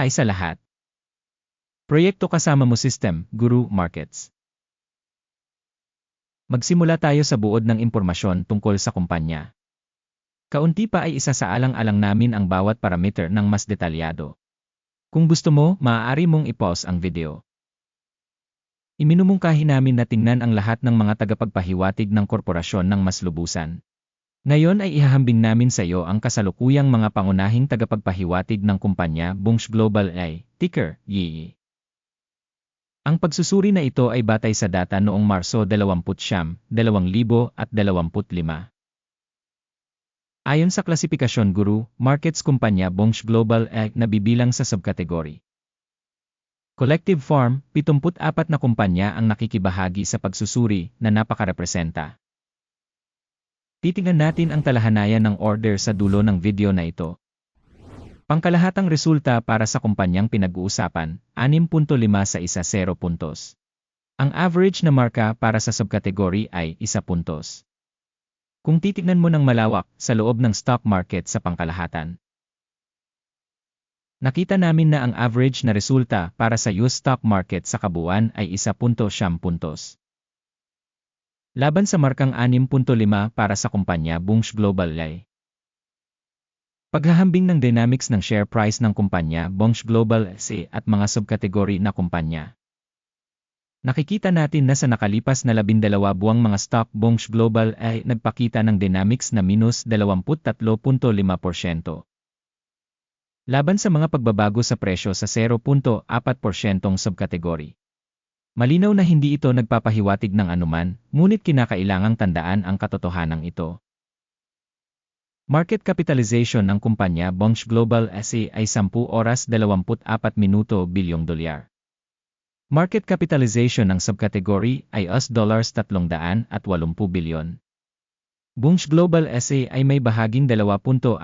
Hi sa lahat. Proyekto kasama mo system, Guru Markets. Magsimula tayo sa buod ng impormasyon tungkol sa kumpanya. Kaunti pa ay isa sa alang-alang namin ang bawat parameter ng mas detalyado. Kung gusto mo, maaari mong i-pause ang video. Iminumungkahi namin na tingnan ang lahat ng mga tagapagpahiwatig ng korporasyon ng mas lubusan. Ngayon ay ihahambing namin sa iyo ang kasalukuyang mga pangunahing tagapagpahiwatig ng kumpanya Bungs Global ay, ticker, YEE. Ang pagsusuri na ito ay batay sa data noong Marso 20, 2025. Ayon sa klasifikasyon guru, markets kumpanya Bungs Global ay nabibilang sa subkategory. Collective Farm, 74 na kumpanya ang nakikibahagi sa pagsusuri na napakarepresenta. Titingnan natin ang talahanayan ng order sa dulo ng video na ito. Pangkalahatang resulta para sa kumpanyang pinag-uusapan, 6.5 sa isa 0 puntos. Ang average na marka para sa subkategory ay 1 puntos. Kung titignan mo ng malawak sa loob ng stock market sa pangkalahatan, nakita namin na ang average na resulta para sa US stock market sa kabuuan ay 1.7 puntos. Laban sa markang 6.5 para sa kumpanya Bungs Global Lay. Paghahambing ng dynamics ng share price ng kumpanya Bungs Global SA at mga subkategory na kumpanya. Nakikita natin na sa nakalipas na 12 buwang mga stock Bungs Global ay nagpakita ng dynamics na minus 23.5%. Laban sa mga pagbabago sa presyo sa 0.4% subkategory. Malinaw na hindi ito nagpapahiwatig ng anuman, ngunit kinakailangang tandaan ang katotohanan ito. Market capitalization ng kumpanya Bunch Global SA ay 10 oras 24 minuto bilyong dolyar. Market capitalization ng subkategory ay US dollars 380 bilyon. Bunch Global SA ay may bahaging 2.66%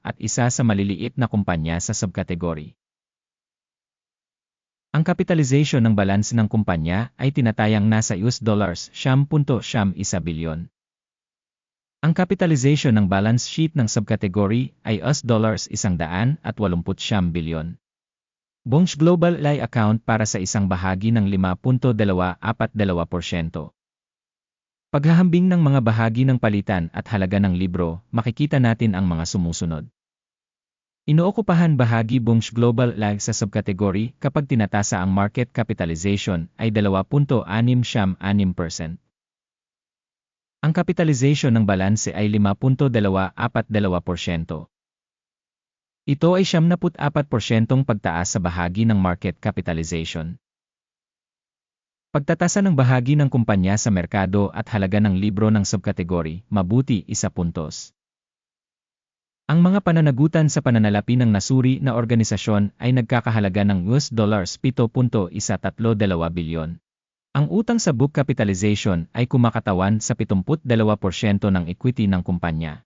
at isa sa maliliit na kumpanya sa subkategory. Ang capitalization ng balance ng kumpanya ay tinatayang nasa US dollars 10.1 bilyon. Ang capitalization ng balance sheet ng subcategory ay US dollars 189 bilyon. Bunch Global Lay account para sa isang bahagi ng 5.242%. Paghahambing ng mga bahagi ng palitan at halaga ng libro, makikita natin ang mga sumusunod. Inookupahan bahagi Bungs Global Lag sa subkategory kapag tinatasa ang market capitalization ay 2.66%. Ang capitalization ng balanse ay 5.242%. Ito ay 74% pagtaas sa bahagi ng market capitalization. Pagtatasa ng bahagi ng kumpanya sa merkado at halaga ng libro ng subkategory, mabuti isa puntos. Ang mga pananagutan sa pananalapi ng nasuri na organisasyon ay nagkakahalaga ng US dollars 7.132 bilyon. Ang utang sa book capitalization ay kumakatawan sa 72% ng equity ng kumpanya.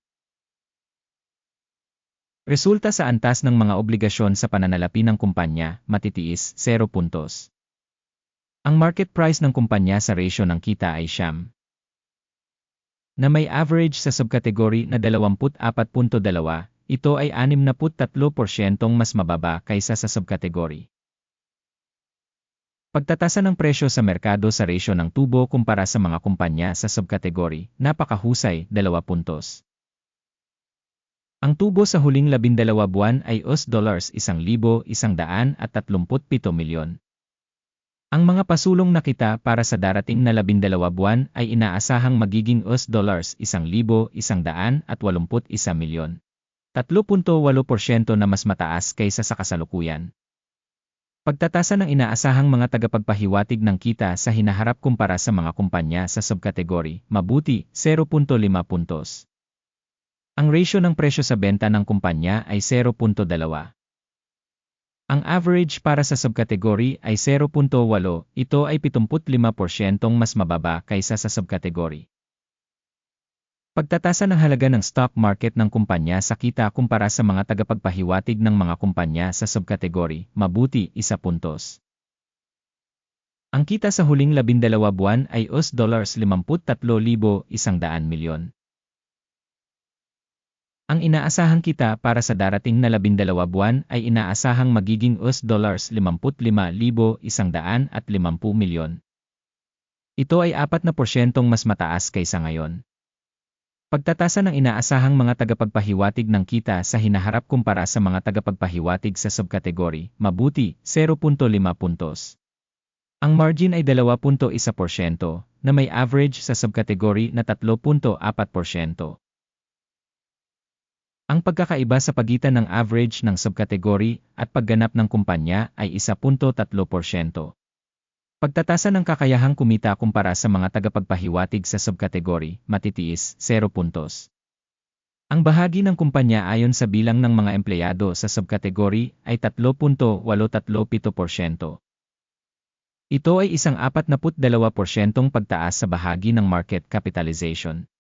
Resulta sa antas ng mga obligasyon sa pananalapi ng kumpanya, matitiis, 0 puntos. Ang market price ng kumpanya sa ratio ng kita ay siyam na may average sa subkategory na 24.2, ito ay 63% mas mababa kaysa sa subkategory. Pagtatasa ng presyo sa merkado sa ratio ng tubo kumpara sa mga kumpanya sa subkategory, napakahusay, 2 puntos. Ang tubo sa huling 12 buwan ay US dollars 1,137 milyon. Ang mga pasulong na kita para sa darating na labindalawa buwan ay inaasahang magiging US dollars 1,181 milyon. 3.8% na mas mataas kaysa sa kasalukuyan. Pagtatasa ng inaasahang mga tagapagpahiwatig ng kita sa hinaharap kumpara sa mga kumpanya sa subkategory, mabuti, 0.5 puntos. Ang ratio ng presyo sa benta ng kumpanya ay 0.2. Ang average para sa subkategory ay 0.8, ito ay 75% mas mababa kaysa sa subkategory. Pagtatasa ng halaga ng stock market ng kumpanya sa kita kumpara sa mga tagapagpahiwatig ng mga kumpanya sa subkategory, mabuti, isa puntos. Ang kita sa huling labindalawa buwan ay US dollars 53,100 milyon. Ang inaasahang kita para sa darating na labindalawa buwan ay inaasahang magiging US dollars 55,150 milyon. Ito ay 4 na porsyentong mas mataas kaysa ngayon. Pagtatasa ng inaasahang mga tagapagpahiwatig ng kita sa hinaharap kumpara sa mga tagapagpahiwatig sa subkategory, mabuti, 0.5 puntos. Ang margin ay 2.1% na may average sa subkategory na 3.4%. Ang pagkakaiba sa pagitan ng average ng subkategory at pagganap ng kumpanya ay 1.3%. Pagtatasa ng kakayahang kumita kumpara sa mga tagapagpahiwatig sa subkategory, matitiis, 0 puntos. Ang bahagi ng kumpanya ayon sa bilang ng mga empleyado sa subkategory ay 3.837%. Ito ay isang 42% pagtaas sa bahagi ng market capitalization.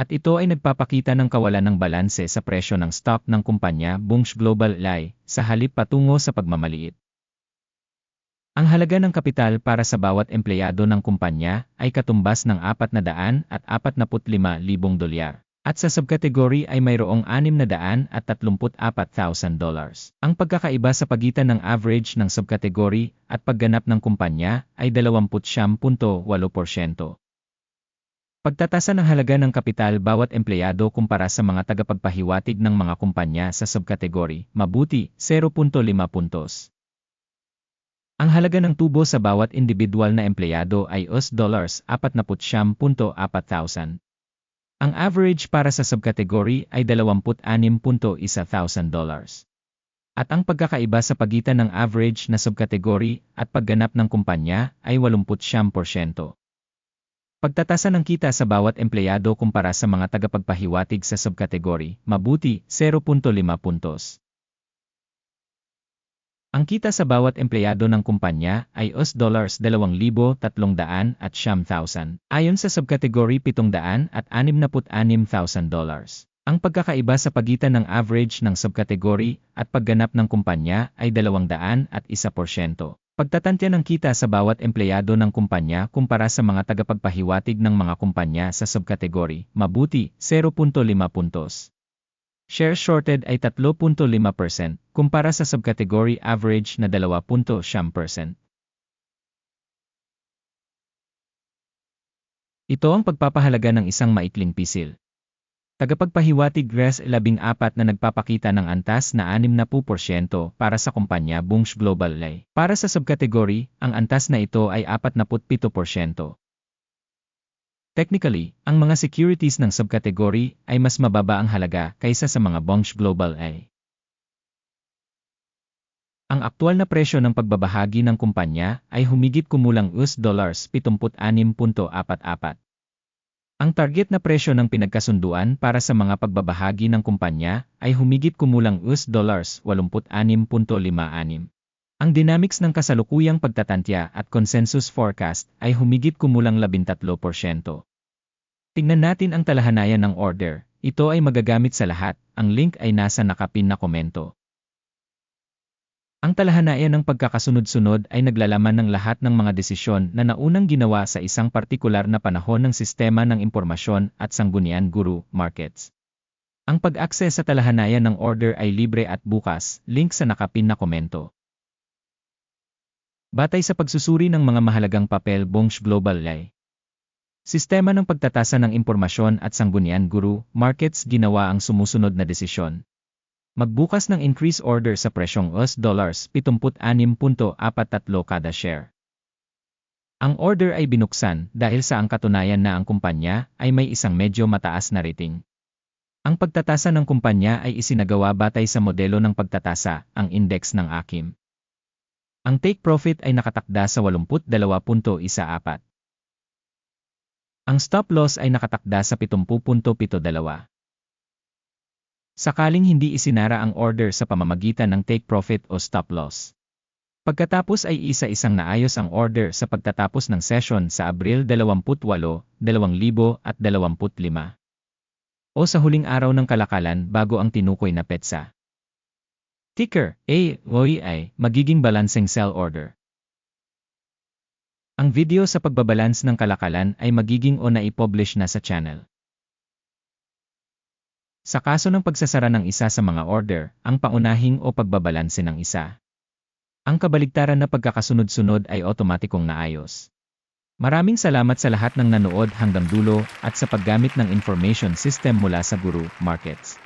At ito ay nagpapakita ng kawalan ng balanse sa presyo ng stock ng kumpanya Bunge Global LI sa halip patungo sa pagmamaliit. Ang halaga ng kapital para sa bawat empleyado ng kumpanya ay katumbas ng 400 at 45,000 dolyar. At sa subkategory ay mayroong 634,000 dollars. Ang pagkakaiba sa pagitan ng average ng subkategory at pagganap ng kumpanya ay 20.8%. Pagtatasa ng halaga ng kapital bawat empleyado kumpara sa mga tagapagpahiwatig ng mga kumpanya sa subkategory, mabuti, 0.5 puntos. Ang halaga ng tubo sa bawat individual na empleyado ay US dollars 49.4,000. Ang average para sa subkategory ay 26.1,000 dollars. At ang pagkakaiba sa pagitan ng average na subkategory at pagganap ng kumpanya ay 89%. Pagtatasa ng kita sa bawat empleyado kumpara sa mga tagapagpahiwatig sa subkategory, mabuti, 0.5 puntos. Ang kita sa bawat empleyado ng kumpanya ay US dollars 2,300 at 1,000, ayon sa subkategory 700 at 66,000 dollars. Ang pagkakaiba sa pagitan ng average ng subkategory at pagganap ng kumpanya ay 200 at 1%. Pagtatantya ng kita sa bawat empleyado ng kumpanya kumpara sa mga tagapagpahiwatig ng mga kumpanya sa subkategory, mabuti, 0.5 puntos. Share shorted ay 3.5% kumpara sa subcategory average na 2.7%. Ito ang pagpapahalaga ng isang maikling pisil. Tagapagpahiwatig GRES 14 na nagpapakita ng antas na 60% para sa kumpanya Bunge Global Lay. Para sa subcategory, ang antas na ito ay 47%. Technically, ang mga securities ng subcategory ay mas mababa ang halaga kaysa sa mga bonds global ay. Ang aktual na presyo ng pagbabahagi ng kumpanya ay humigit kumulang US dollars 76.44. Ang target na presyo ng pinagkasunduan para sa mga pagbabahagi ng kumpanya ay humigit kumulang US dollars 86.56. Ang dynamics ng kasalukuyang pagtatantya at consensus forecast ay humigit kumulang 13%. Tingnan natin ang talahanayan ng order. Ito ay magagamit sa lahat. Ang link ay nasa nakapin na komento. Ang talahanayan ng pagkakasunod-sunod ay naglalaman ng lahat ng mga desisyon na naunang ginawa sa isang partikular na panahon ng sistema ng impormasyon at sanggunian guru markets. Ang pag-access sa talahanayan ng order ay libre at bukas, link sa nakapin na komento. Batay sa pagsusuri ng mga mahalagang papel Bongs Global Lay. Sistema ng pagtatasa ng impormasyon at sanggunian guru, markets ginawa ang sumusunod na desisyon. Magbukas ng increase order sa presyong US dollars 76.43 kada share. Ang order ay binuksan dahil sa ang katunayan na ang kumpanya ay may isang medyo mataas na rating. Ang pagtatasa ng kumpanya ay isinagawa batay sa modelo ng pagtatasa, ang index ng AKIM. Ang take profit ay nakatakda sa 82.14. Ang stop loss ay nakatakda sa 70.72. Sakaling hindi isinara ang order sa pamamagitan ng take profit o stop loss. Pagkatapos ay isa-isang naayos ang order sa pagtatapos ng session sa Abril 28, 2025 o sa huling araw ng kalakalan bago ang tinukoy na petsa. Ticker, A, ay magiging balancing sell order. Ang video sa pagbabalance ng kalakalan ay magiging o na i-publish na sa channel. Sa kaso ng pagsasara ng isa sa mga order, ang paunahing o pagbabalanse ng isa. Ang kabaligtaran na pagkakasunod-sunod ay otomatikong naayos. Maraming salamat sa lahat ng nanood hanggang dulo at sa paggamit ng information system mula sa Guru Markets.